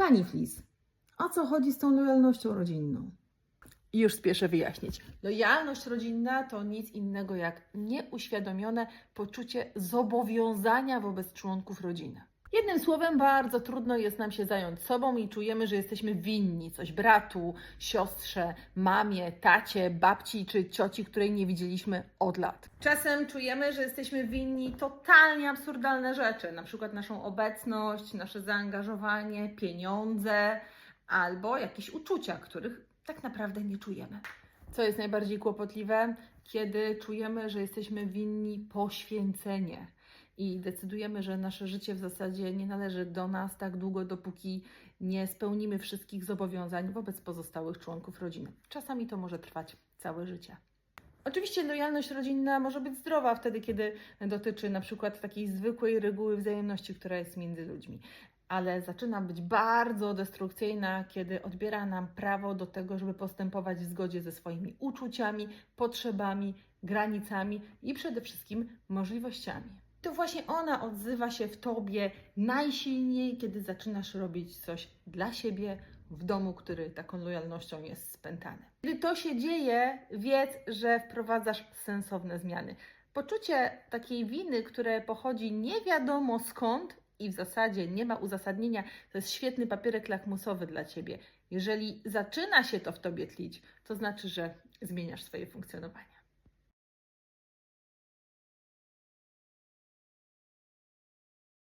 Pani Flis, o co chodzi z tą lojalnością rodzinną? Już spieszę wyjaśnić. Lojalność rodzinna to nic innego jak nieuświadomione poczucie zobowiązania wobec członków rodziny. Jednym słowem, bardzo trudno jest nam się zająć sobą i czujemy, że jesteśmy winni coś bratu, siostrze, mamie, tacie, babci czy cioci, której nie widzieliśmy od lat. Czasem czujemy, że jesteśmy winni totalnie absurdalne rzeczy, na przykład naszą obecność, nasze zaangażowanie, pieniądze albo jakieś uczucia, których tak naprawdę nie czujemy. Co jest najbardziej kłopotliwe? Kiedy czujemy, że jesteśmy winni poświęcenie i decydujemy, że nasze życie w zasadzie nie należy do nas tak długo, dopóki nie spełnimy wszystkich zobowiązań wobec pozostałych członków rodziny. Czasami to może trwać całe życie. Oczywiście lojalność rodzinna może być zdrowa wtedy, kiedy dotyczy na przykład takiej zwykłej reguły wzajemności, która jest między ludźmi, ale zaczyna być bardzo destrukcyjna, kiedy odbiera nam prawo do tego, żeby postępować w zgodzie ze swoimi uczuciami, potrzebami, granicami i przede wszystkim możliwościami. To właśnie ona odzywa się w tobie najsilniej, kiedy zaczynasz robić coś dla siebie w domu, który taką lojalnością jest spętany. Kiedy to się dzieje, wiedz, że wprowadzasz sensowne zmiany. Poczucie takiej winy, które pochodzi nie wiadomo skąd i w zasadzie nie ma uzasadnienia, to jest świetny papierek lakmusowy dla ciebie. Jeżeli zaczyna się to w tobie tlić, to znaczy, że zmieniasz swoje funkcjonowanie.